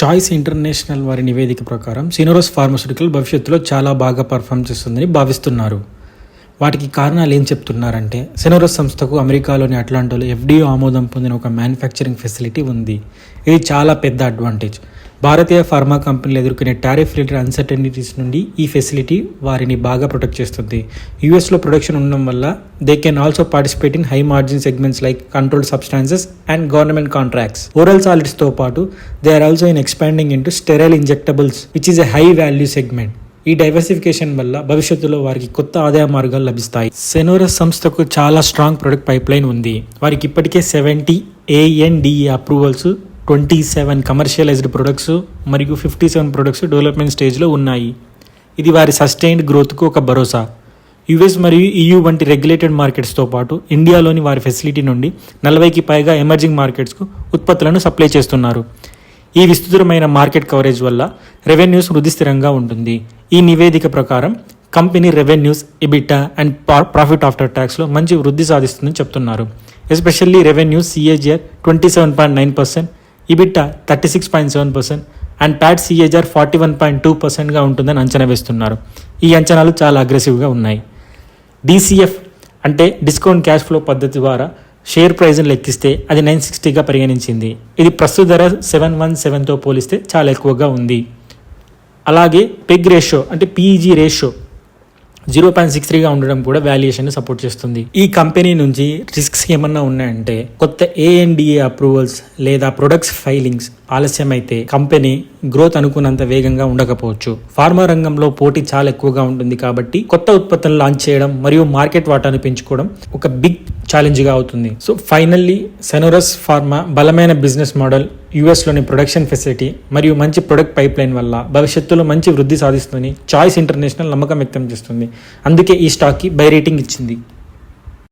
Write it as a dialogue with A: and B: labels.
A: Choice international వారి నివేదిక ప్రకారం సినోరస్ ఫార్మస్యూటికల్ భవిష్యత్తులో చాలా బాగా పర్ఫామ్ చేస్తుందని భావిస్తున్నారు. వాటికి కారణాలు ఏం చెప్తున్నారంటే సెనోరస్ సంస్థకు అమెరికాలోని అట్లాంటోలో ఎఫ్డీఓ ఆమోదం పొందిన ఒక మ్యానుఫ్యాక్చరింగ్ ఫెసిలిటీ ఉంది. ఇది చాలా పెద్ద అడ్వాంటేజ్ భారతీయ ఫార్మా కంపెనీలు ఎదుర్కొనే టారిఫ్ రిలేటెడ్ అన్సర్టనిటీస్ నుండి ఈ ఫెసిలిటీ వారిని బాగా ప్రొటెక్ట్ చేస్తుంది. యూఎస్లో ప్రొడక్షన్ ఉండడం వల్ల they can also participate in high margin segments like control substances and government contracts oral సాలిడ్స్తో పాటు they are also in expanding into sterile injectables which is a high value segment ఈ diversification వల్ల భవిష్యత్తులో వారికి కొత్త ఆదాయ మార్గాలు లభిస్తాయి. సెనోరస్ సంస్థకు చాలా స్ట్రాంగ్ ప్రొడక్ట్ పైప్లైన్ ఉంది. వారికి ఇప్పటికే seventy ANDA approvals twenty seven commercialised products మరియు ఫిఫ్టీ సెవెన్ ప్రొడక్ట్స్ డెవలప్మెంట్ స్టేజ్లో ఉన్నాయి. ఇది వారి సస్టైన్డ్ గ్రోత్కు ఒక భరోసా. యుఎస్ మరియు ఈయూ వంటి రెగ్యులేటెడ్ మార్కెట్స్తో పాటు ఇండియాలోని వారి ఫెసిలిటీ నుండి నలభైకి పైగా ఎమర్జింగ్ మార్కెట్స్కు ఉత్పత్తులను సప్లై చేస్తున్నారు. ఈ విస్తృతమైన మార్కెట్ కవరేజ్ వల్ల రెవెన్యూస్ వృద్ధి స్థిరంగా ఉంటుంది. ఈ నివేదిక ప్రకారం company revenues EBITDA and profit after ట్యాక్స్లో మంచి వృద్ధి సాధిస్తుందని చెప్తున్నారు. Especially revenues CAGR twenty seven point nine percent EBITDA thirty six point seven percent and PAT CAGR forty one point two పర్సెంట్గా ఉంటుందని అంచనా వేస్తున్నారు. ఈ అంచనాలు చాలా అగ్రెసివ్గా ఉన్నాయి. డీసీఎఫ్ అంటే డిస్కౌంట్ క్యాష్ ఫ్లో పద్ధతి ద్వారా షేర్ ప్రైజ్ని లెక్కిస్తే అది నైన్ సిక్స్టీగా పరిగణించింది. ఇది ప్రస్తుత ధర సెవెన్ వన్ సెవెన్తో పోలిస్తే చాలా ఎక్కువగా ఉంది. అలాగే పెగ్ రేషియో అంటే PEG ratio zero point six త్రీగా ఉండడం కూడా వాల్యుయేషన్ సపోర్ట్ చేస్తుంది. ఈ కంపెనీ నుంచి రిస్క్స్ ఏమన్నా ఉన్నాయంటే కొత్త ఏఎన్డిఏ అప్రూవల్స్ లేదా ప్రొడక్ట్స్ ఫైలింగ్స్ ఆలస్యమైతే కంపెనీ గ్రోత్ అనుకున్నంత వేగంగా ఉండకపోవచ్చు. ఫార్మా రంగంలో పోటీ చాలా ఎక్కువగా ఉంటుంది కాబట్టి కొత్త ఉత్పత్తులను లాంచ్ చేయడం మరియు మార్కెట్ వాటాను పెంచుకోవడం ఒక బిగ్ ఛాలెంజ్గా అవుతుంది. సో ఫైనల్లీ సెనోరస్ ఫార్మా బలమైన బిజినెస్ మోడల్ యుఎస్లోని ప్రొడక్షన్ ఫెసిలిటీ మరియు మంచి ప్రొడక్ట్ పైప్లైన్ వల్ల భవిష్యత్తులో మంచి వృద్ధి సాధిస్తుందని చాయిస్ ఇంటర్నేషనల్ నమ్మకం వ్యక్తం చేస్తుంది. అందుకే ఈ స్టాక్కి బై రేటింగ్ ఇచ్చింది.